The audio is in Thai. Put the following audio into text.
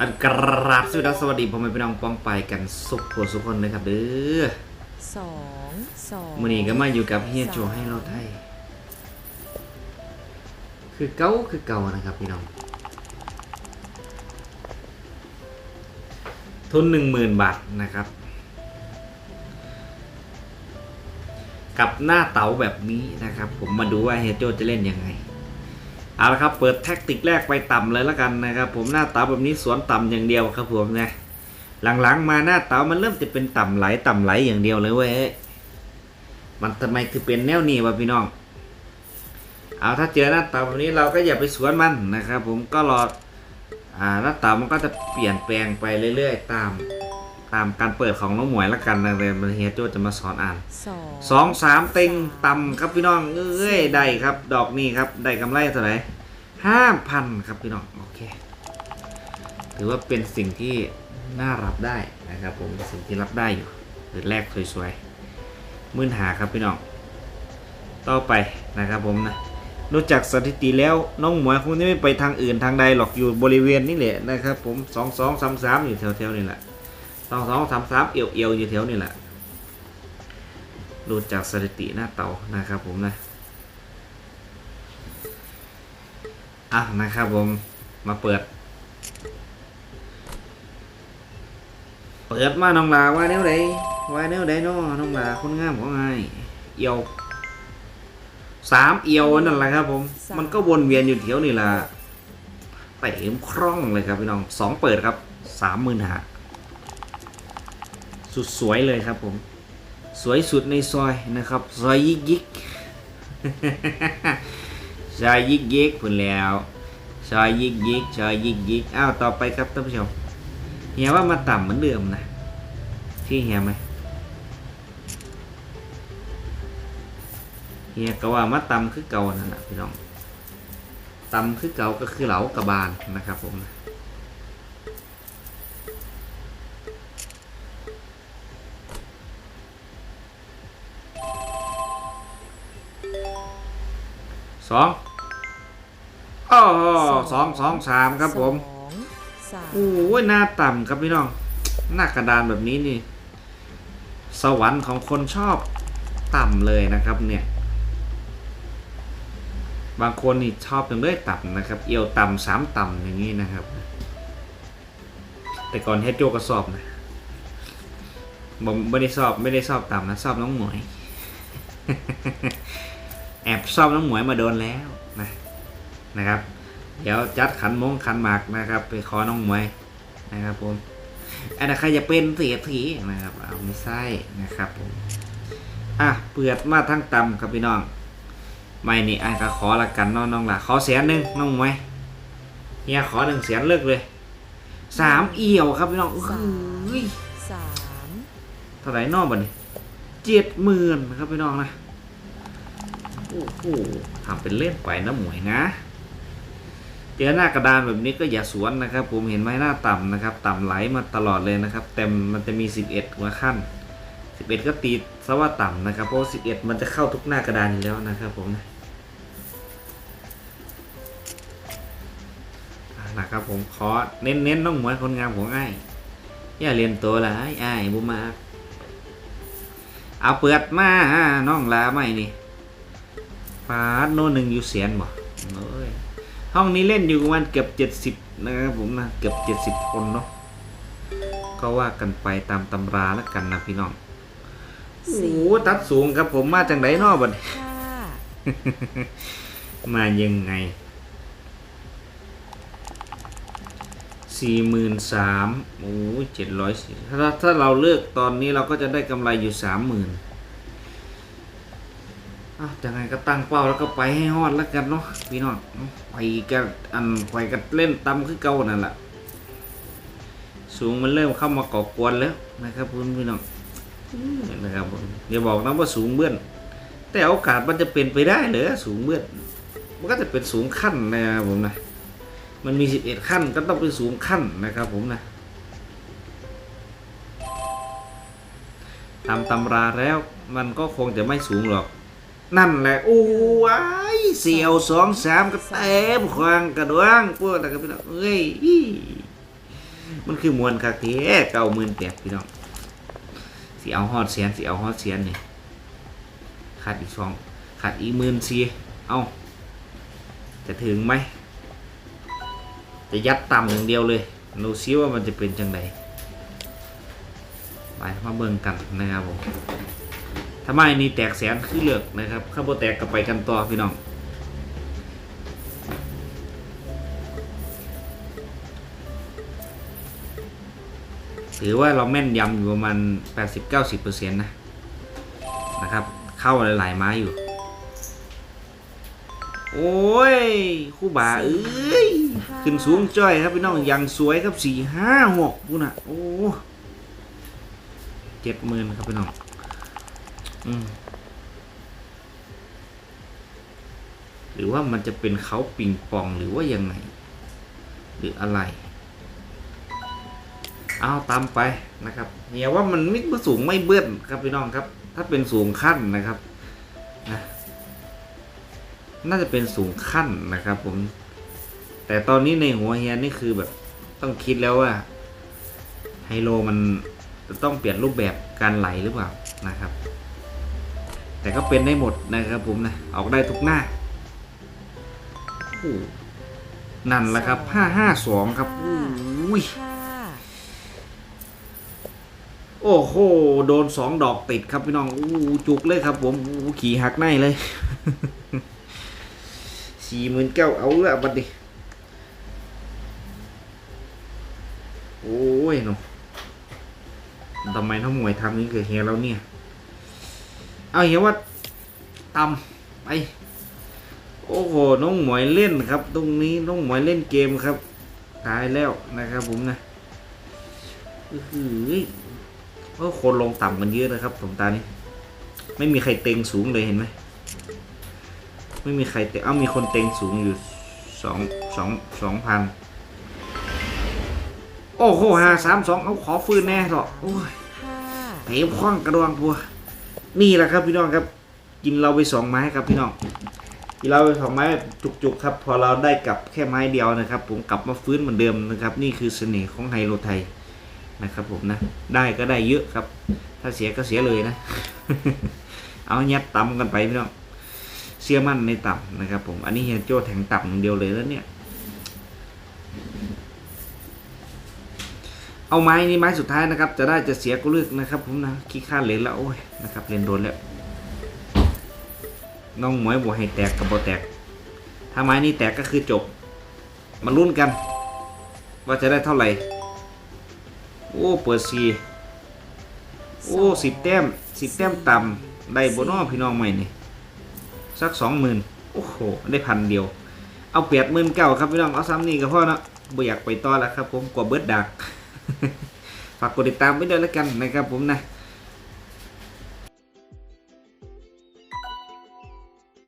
อันกราบสวัสดีสวัสดีผมเป็นพี่น้องปองไปกันสุขโขสุขคนเลยครับเด้อสองสองมื่อนี้ก็มาอยู่กับเฮียโจให้เราไทย คือเก่าคือเก่านะครับพี่น้อง ทุนหนึ่งหมื่นบาทนะครับ กับหน้าเต๋าแบบนี้นะครับ ผมมาดูว่าเฮียโจจะเล่นยังไง เอาละครับเปิดแท็กติกแรกไปต่ำเลยแล้วกันนะครับผมหน้าเต๋าแบบนี้สวนต่ำอย่างเดียวครับผมนะหลังๆมาหน้าเต๋ามันเริ่มจะเป็นต่ำไหลต่ำไหลอย่างเดียวเลยเว้ยมันทำไมคือเป็นแนวนี้วะพี่น้อง เอาถ้าเจอหน้าเตาแบบนี้เราก็อย่าไปสวนมันนะครับผมก็รออ่าหน้าเตามันก็จะเปลี่ยนแปลงไปเรื่อย ๆ ตาม ตามการเปิดของน้องหมวยละกันนะเรียนเฮียโจจะมาสอนอ่านสองสองสามเต็งต่ำครับพี่น้องเอ้ยได้ครับ ดอกนี้ครับได้กำไรเท่าไหร่ห้าพันครับพี่น้องโอเค ถือว่าเป็นสิ่งที่น่ารับได้นะครับ ผมเป็นสิ่งที่รับได้อยู่เปิดแรกสวยๆมื่นหาครับพี่น้อง ต่อไปนะครับผมนะดูจากสถิติแล้วน้องหมวยคงจะไม่ไปทางอื่นทางใดหรอกอยู่บริเวณนี้แหละนะครับ ผมสองสองสามสามอยู่แถวๆนี่แหละ สองสองสามสามเอียวเอียวๆอยู่แถวนี่แหละดูจากสถิติหน้าเตานะครับผมนะอะนะครับผมมาเปิด เปิดมาน้องลาว่าแนวใดว่าแนวใดเนาะน้องลาคนงามของไงเอียวสามเอียวนั่นแหละครับผม มันก็วนเวียนอยู่แถวนี่แหละเต็มคร่องเลยครับพี่น้องสองเปิดครับสามหมื่นหา สุดสวยเลยครับผม สวยสุดในซอยนะครับ ซอยยิกยิกซอยยิกยิกพุ่นแล้วซอยยิกยิกซอยยิกยิกอ้าวต่อไปครับท่านผู้ชมเฮียว่ามาต่ำเหมือนเดิมนะที่เฮียไหมเฮียก็ว่ามาต่ำคือเก่านั่นแหละพี่น้องต่ำคือเก่าก็คือเหลากระบาลนะครับผมนะ สองโอ้โหสองสองสามครับผมสองสามโอ้ยหน้าต่ำครับพี่น้อง หน้ากระดานแบบนี้นี่ สวรรค์ของคนชอบต่ำเลยนะครับเนี่ย บางคนนี่ชอบอย่างด้วยต่ำนะครับ เอียวต่ำสามต่ำอย่างนี้นะครับ แต่ก่อนเฮดโจก็สอบนะผมไม่ได้สอบไม่ได้สอบต่ำนะสอบน้องหมวย แอบสอบน้องหมวยมาโดนแล้วนะนะครับ เดี๋ยวจัดขันมงขันหมากนะครับ ไปขอน้องมวยนะครับผมอันนั้นใครจะเป็นเสียทีนะครับเอาไม่ใช่นะครับผมอะเปิดมาทั้งตำครับพี่น้องไม่นี่อะก็ขอละกันเน้องน้องละขอแสนหนึ่งน้องมวยเฮียขอหนึ่งแสนเลิกเลยสามเอี่ยวครับพี่น้องสามเฮ้ยสามเท่าไหร่นอกบัดนี้เจ็ดหมื่นครับพี่น้องนะ โอ้โหทำเป็นเล่นไปนะหมวยนะเจอหน้ากระดานแบบนี้ก็อย่าสวนนะครับ ผมเห็นไหมหน้าต่ำนะครับ ต่ำไหลมาตลอดเลยนะครับ เต็มมันจะมี 11หัวขั้น 11 ก็ตีซะว่าต่ำนะครับ เพราะ 11 มันจะเข้าทุกหน้ากระดานอยู่แล้วนะครับผมนะนะครับผมขอเน้นๆน้องหมวยคนงามของไอ้อย่าเรียนตัวละไอ้ไอ้บุมาเอาเปิดมาน้องลาไม่นี่ ปาดโน่นหนึ่งอยู่เสียนบ่เอ้ยห้องนี้เล่นอยู่ประมาณเกือบเจ็ดสิบนะครับผมนะเกือบเจ็ดสิบคนเนาะก็ว่ากันไปตามตำราแล้วกันนะพี่น้องโอ้โหตัดสูงครับผมมาจากไหนเนอบัดนี้ห้ามายังไงสี่หมื่นสามโอ้ยเจ็ดร้อยสี่ถ้าถ้าเราเลือกตอนนี้เราก็จะได้กำไรอยู่สามหมื่น อะยังไงก็ตั้งเป้าแล้วก็ไปให้ฮอดแล้วกันเนาะพี่น้องไปกันอันไปกันเล่นตำคือเก่านั่นแหละสูงมันเริ่มเข้ามาก่อกวนแล้วนะครับคุณพี่น้องอืมนะครับผมอย่าบอกนะว่าสูงเบื้อน แต่โอกาสมันจะเป็นไปได้เหรอสูงเบื้อนมันก็จะเป็นสูงขั้นนะครับผมนะมันมี 11 ขั้นก็ต้องเป็นสูงขั้นนะครับผมนะตามตำราแล้วมันก็คงจะไม่สูงหรอก นั่นแหละโอ้ยเสียวสองสามก็เต็มควางกระดวงพวกแต่ก็เป็นเอ้ยอี้มันคือมวนคักเทเก้าหมื่นแปดพี่น้องสิเอาฮอดเสียนสิเอาฮอดเสียนนี่ขาดอีกสองขาดอีกหมื่นสี่เอาจะถึงไหมจะยัดต่ำอย่างเดียวเลยดูซิว่ามันจะเป็นจังไดไปมาเบิ่งกันนะครับผม ถ้าไม่นี่แตกแสนคือเลือกนะครับข้าวโบแตกก็ไปกันต่อพี่น้องถือว่าเราแม่นยำอยู่ประมาณ 80-90%นะนะครับ เข้าหลายๆไม้อยู่ โอ้ยคู่บ่าเอ้ย ขึ้นสูงจ้อยครับพี่น้องอย่างสวยครับสี่ห้าหกพูน่ะ โอ้เจ็ดหมื่นครับพี่น้อง หรือว่ามันจะเป็นเขาปิงปองหรือว่ายังไง หรืออะไรเอาตามไปนะครับเนี่ยว่ามันไม่สูงไม่เบื้อนครับพี่น้องครับ ถ้าเป็นสูงขั้นนะครับนะน่าจะเป็นสูงขั้นนะครับผม แต่ตอนนี้ในหัวเฮียนี่คือแบบต้องคิดแล้วว่าไฮโลมันจะต้องเปลี่ยนรูปแบบการไหลหรือเปล่านะครับ แต่ก็เป็นได้หมดนะครับผมนะ ออกได้ทุกหน้านั่นแหละครับห้าห้าสองครับอุ้ยโอ้โห โดนสองดอกติดครับพี่น้องอู้จุกเลยครับผมอู้ขี่หักในเลยสี่หมื่นเก้าเอาละบัดดิโอ้ยเนาะทำไมน้องมวยทำนี้เกับเฮียแล้วเนี่ย เอาเฮียว่าตำไปโอ้โหน้องหมวยเล่นครับ ตรงนี้น้องหมวยเล่นเกมครับตายแล้วนะครับผมนะอื้อหือเพราะคนลงต่ำกันเยอะนะครับผมตานี้ ไม่มีใครเต็งสูงเลยเห็นไหมไม่มีใครเต็งเอ้ามีคนเต็งสูงอยู่สองสองสองพันโอ้โหห้าสามสองเอาขอฟืนแน่เถอะโอ้ยห้าเตะคว้างกระดองพัว นี่แหละครับพี่น้องครับ กินเราไปสองไม้ครับพี่น้องกินเราไปสองไม้จุกๆครับ พอเราได้กลับแค่ไม้เดียวนะครับ ผมกลับมาฟื้นเหมือนเดิมนะครับ นี่คือเสน่ห์ของไฮโลไทยนะครับ ผมนะ ได้ก็ได้เยอะครับ ถ้าเสียก็เสียเลยนะ เอายัดต่ำกันไปพี่น้องเสียมั่นในต่ำนะครับ ผมอันนี้เฮียโจ้แทงต่ำอย่างเดียวเลยแล้วเนี่ย เอาไม้นี้ไม้สุดท้ายนะครับ จะได้จะเสียก็เลือกนะครับ ผมนะขี้ข้านเลนแล้วโอ้ยนะครับเลนโดนแล้วน้องหมวยบวให้แตกกับบแตก ถ้าไม้นี้แตกก็คือจบมาลุ้นกัน ว่าจะได้เท่าไหร่ โอ้เปิดสีโอ้สิบแต้มสิบแต้มต่ำได้โบนอพี่น้องใหม่นี่สักสองหมื่นโอ้โหได้พันเดียว เอาเปียดหมื่นเก้าครับพี่น้องเอาซ้ำนี่ก็พอเนาะบ่อยากไปต่อแล้วครับ ผมกว่าเบิร์ดดัก ฝากกดติดตามไว้ด้วยแล้วกันนะครับผมนะ